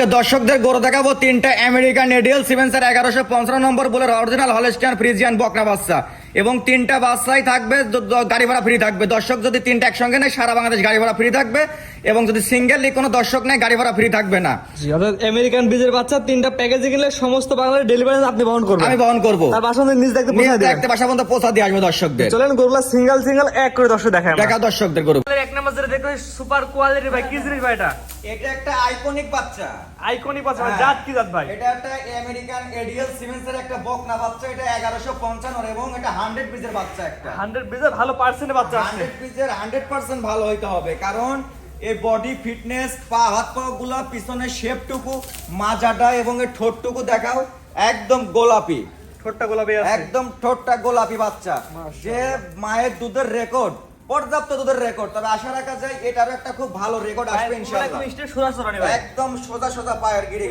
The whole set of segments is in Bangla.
আজকে দর্শকদের গরু দেখাবো তিনটা আমেরিকান এডিএল সিভেন্সার এগারোশো পঞ্চান্ন নম্বর বলে অরিজিনাল হলেস্টিয়ান ফ্রিজিয়ান বকনা বাচ্চা। এবং তিনটা বাচ্চাই থাকবে গাড়ি ভাড়া ফ্রি থাকবে। দর্শক যদি তিনটা একসঙ্গে নেয় সারা বাংলাদেশ গাড়ি ভাড়া ফ্রি থাকবে এবং যদি সিঙ্গেলি কোনো দর্শক নেয় গাড়ি ভাড়া ফ্রি থাকবে না। অর্থাৎ আমেরিকান বীজের বাচ্চা তিনটা প্যাকেজে কিনলে সমস্ত বাংলার ডেলিভারি আপনি বহন করবেন। আমি বহন করব। তার বাসনের নিজ দেখতে দেখতে বাসা পর্যন্ত পৌঁছা দিয়ে আসবে দর্শকদের। চলেন গরুলা সিঙ্গেল সিঙ্গেল এক করে দর্শক দেখায় দেখা দর্শকদের গরু। এক নাম্বার যেটা দেখো সুপার কোয়ালিটি ভাই কি জিনিস ভাই এটা? এটা একটা আইকনিক বাচ্চা। আইকনিক বাচ্চা হ্যাঁ। জাত কি জাত ভাই? এটা একটা আমেরিকান এডিএল সিমেন্সের একটা বকনা বাচ্চা এটা এগারোশো পঞ্চান্ন এবং এটা পিসের বাচ্চা একটা। ভালো বাচ্চা আছে পিসের ভালো হইতে হবে কারণ এই বডি ফিটনেস পা হাত পা গুলা পিছনে শেপটুকু মাজাটা এবং ঠোঁটটুকু দেখাও একদম গোলাপি। ঠোঁটটা গোলাপি আছে একদম ঠোঁটটা গোলাপি বাচ্চা। যে মায়ের দুধের রেকর্ড পর্যাপ্ত দুধের রেকর্ড তবে আশা রাখা যায় এটারও একটা খুব ভালো রেকর্ড আসবে ইনশাআল্লাহ। একদম সোজা সোজা ভাই একদম সোজা সোজা পায়ের গিরি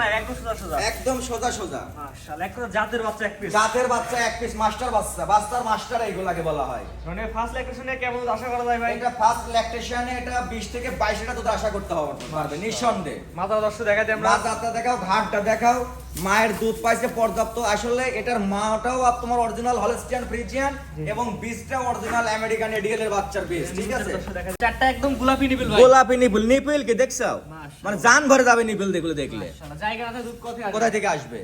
না একদম সোজা সোজা। একদম সোজা সোজা। মাশাআল্লাহ একটা জাতের বাচ্চা এক পিস জাতের বাচ্চা এক পিস মাস্টার বাচ্চা। বাচ্চার মাস্টার এইগুলাকে বলা হয়। মানে ফার্স্ট ল্যাকটেশনে কেমন আশা করা যায় ভাই? এটা ফার্স্ট ল্যাকটেশনে এটা 20 থেকে 22 এটা দুধ আশা করতে হবে পারবে নিঃসন্দেহে। মাথা দর্শক দেখা দিই আমরা মাথাটা দেখাও ঘাটটা দেখাও। মায়ের দুধ পাইছে পর্যাপ্ত। আসলে এটার মাটাও তোমার অরিজিনাল হলস্টিয়ান ফ্রিজিয়ান এবং বীজটা অরিজিনাল আমেরিকান এডিএল এর বাচ্চার বীজ ঠিক আছে। চারটা একদম গোলাপি নিবিল ভাই। গোলাপি নিপুল নিপুল কি দেখছ মানে জান ভরে যাবে নিপুল দেখলে দেখলে। জায়গা আছে দুধ কোথায় কোথায় থেকে আসবে?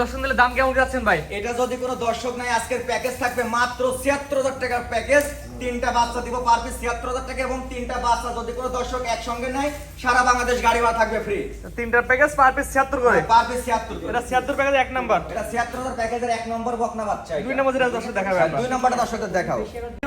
দর্শক দিলে দাম কেমন যাচ্ছেন ভাই? এটা যদি কোনো দর্শক নাই আজকের প্যাকেজ থাকবে মাত্র ছিয়াত্তর হাজার টাকার প্যাকেজ তিনটা বাচ্চা দিব পার পিস ছিয়াত্তর হাজার টাকা এবং তিনটা বাচ্চা যদি কোনো দর্শক একসঙ্গে নেয় সারা বাংলাদেশ গাড়ি ভাড়া থাকবে ফ্রি তিনটার প্যাকেজ পার পিস ছিয়াত্তর করে? পার পিস ছিয়াত্তর এটা ছিয়াত্তর প্যাকেজ এক নাম্বার এটা ছিয়াত্তর হাজার প্যাকেজের এক নম্বর বকনা বাচ্চা দুই নম্বর যেটা দর্শক দেখাবে আমরা। দুই নম্বরটা দর্শকদের দেখাও।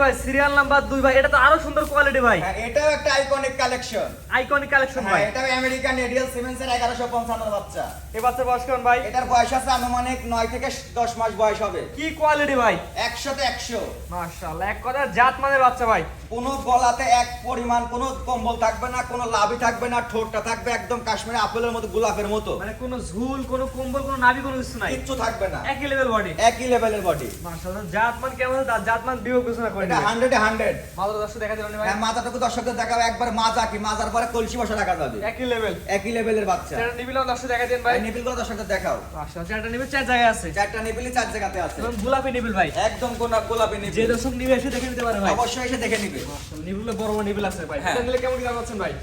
ভাই সিরিয়াল নাম্বার দুই ভাই এটা তো আরও সুন্দর কোয়ালিটি ভাই। হ্যাঁ এটাও একটা আইকনিক কালেকশন আইকনিক কালেকশন হ্যাঁ ভাই। এটাও আমেরিকান এডিএল সিমেন্সের এগারোশো পঞ্চান্ন বাচ্চা। এই বাচ্চার বয়স কেমন ভাই? এটার বয়স আছে আনুমানিক নয় থেকে দশ মাস বয়স হবে। কি কোয়ালিটি ভাই? একশোতে একশো। মাশাআল্লাহ এক কথা জাত মানের বাচ্চা ভাই। কোনো গলাতে এক পরিমাণ কোনো কম্বল থাকবে না কোনো লাভই থাকবে না ঠোঁটটা থাকবে একদম কাশ্মীরি আপেলের মতো গোলাপের মতো। মানে কোনো ঝুল কোনো কম্বল কোনো নাভি কোনো কিছু নাই। কিচ্ছু থাকবে না। একই লেভেল বডি একই লেভেলের বডি মাশাআল্লাহ জাত মান কেমন আছে? জাত মান বিয়োগ বিবেচনা করে এটা হান্ড্রেডে হান্ড্রেড মাত্র দর্শক দেখা দিলেন ভাই? হ্যাঁ মাথাটুকু দর্শকদের দেখাবে একবার মাজা কি? মাজার পরে কলসি বসা রাখা যাবে। একই লেভেল একই লেভেলের বাচ্চা। চারটা নিবিল দর্শক দেখা দিন ভাই। নিপিলগুলো দর্শকদের দেখাও। মাশাআল্লাহ চারটা নিবিল চার জায়গায় আছে। চারটা নিপিলই চার জায়গাতে আছে। এবং গোলাপি নিবিল ভাই। একদম গোনা গোলাপি নিবিল। যে দর্শক নিবে এসে দেখে নিতে পারে ভাই। অবশ্যই এসে দেখে নিবে। নিবিলে বড় বড় নিবিল আছে ভাই। হ্যাঁ। কেমন দাম পাচ্ছেন ভাই?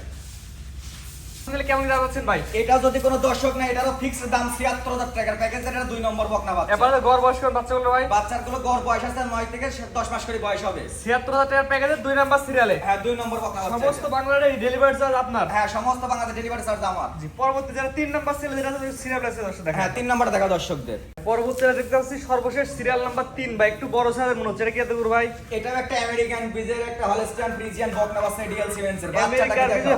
এটা কেমন দাম পাচ্ছেন ভাই? এটা যদি কোনো দর্শক নেয় এটারও ফিক্স দাম ছিয়াত্তর হাজার টাকার প্যাকেজ এটা দুই নম্বর বকনা বাচ্চা। এবারে গড় বয়স কোন বাচ্চাগুলো ভাই? বাচ্চারগুলো গড় বয়স আছে থেকে দশ মাস করে বয়স হবে। ছিয়াত্তর হাজার টাকার প্যাকেজের দুই নাম্বার সিরিয়ালে হ্যাঁ দুই নম্বর বকনা বাচ্চা। সমস্ত এটা। এই ডেলিভারি চার্জ আপনার? হ্যাঁ সমস্ত বাংলাদেশ ডেলিভারি চার্জ আমার। জি পরবর্তী যারা তিন নাম্বার সিরিয়াল যেটা সিরিয়াল আছে দর্শক দেখা হ্যাঁ তিন নম্বর দেখা দর্শকদের। পরবর্তীতে দেখতে পাচ্ছি সর্বশেষ সিরিয়াল নাম্বার তিন বা একটু বড় সাইজের মনে হচ্ছে। এটা কি এত ভাই? এটাও একটা আমেরিকান একটা ফ্রিজিয়ান বকনা বাচ্চা DL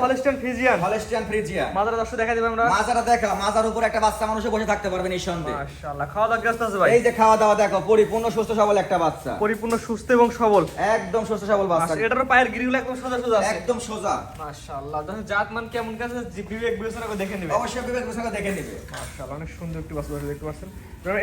Holstein Holstein Friesian mother দর্শক দেখা দিবে আমরা। মাজারা দেখা মাজার উপর একটা বাচ্চা মানুষে বসে থাকতে পারবে নিঃসন্দেহে। মাশাআল্লাহ খাওয়া দাওয়া আছে ভাই। এই যে খাওয়া দাওয়া দেখো পরিপূর্ণ সুস্থ সবল একটা বাচ্চা। পরিপূর্ণ সুস্থ এবং সবল। একদম সুস্থ সবল বাচ্চা। এটারও পায়ের গিরিগুলো একদম সোজা সোজা আছে। একদম সোজা। মাশাআল্লাহ দেখেন জাত মান কেমন কাছে বিবেক বিবেচনা করে দেখে নেবে। অবশ্যই বিবেক বিবেচনা দেখে নিবে। মাশাআল্লাহ অনেক সুন্দর একটু বাস দেখতে পাচ্ছেন।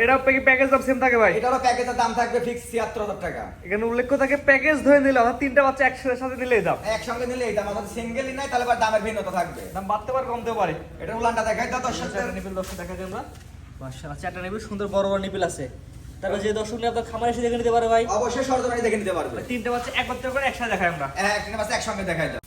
এটা প্যাকেজ দাম সেম থাকে ভাই। এটারও প্যাকেজের দাম থাকবে ফিক্স ছিয়াত্তর হাজার টাকা। এখানে উল্লেখ থাকে প্যাকেজ ধরে নিলে অর্থাৎ তিনটা বাচ্চা একসাথে সাথে নিলেই দাম। একসঙ্গে নিলে এই দাম আমাদের সিঙ্গেলই নাই তাহলে আবার দামের ভিন্নতা থাকবে। দাম বাড়তে পারে কমতে পারে। এটা উলানটা দেখাই দাও দর্শকদের। চারটা নিপিল দর্শক দেখা যায় আমরা। মাশাআল্লাহ চারটা নিপিল সুন্দর বড় বড় নিপিল আছে। তারপর যে দর্শক নিয়ে আপনার খামার এসে দেখে নিতে পারে ভাই। অবশ্যই সরজমানি দেখে নিতে পারবে। তিনটা বাচ্চা এক করে একসাথে দেখায় আমরা। হ্যাঁ বাচ্চা একসঙ্গে দেখাই দাও।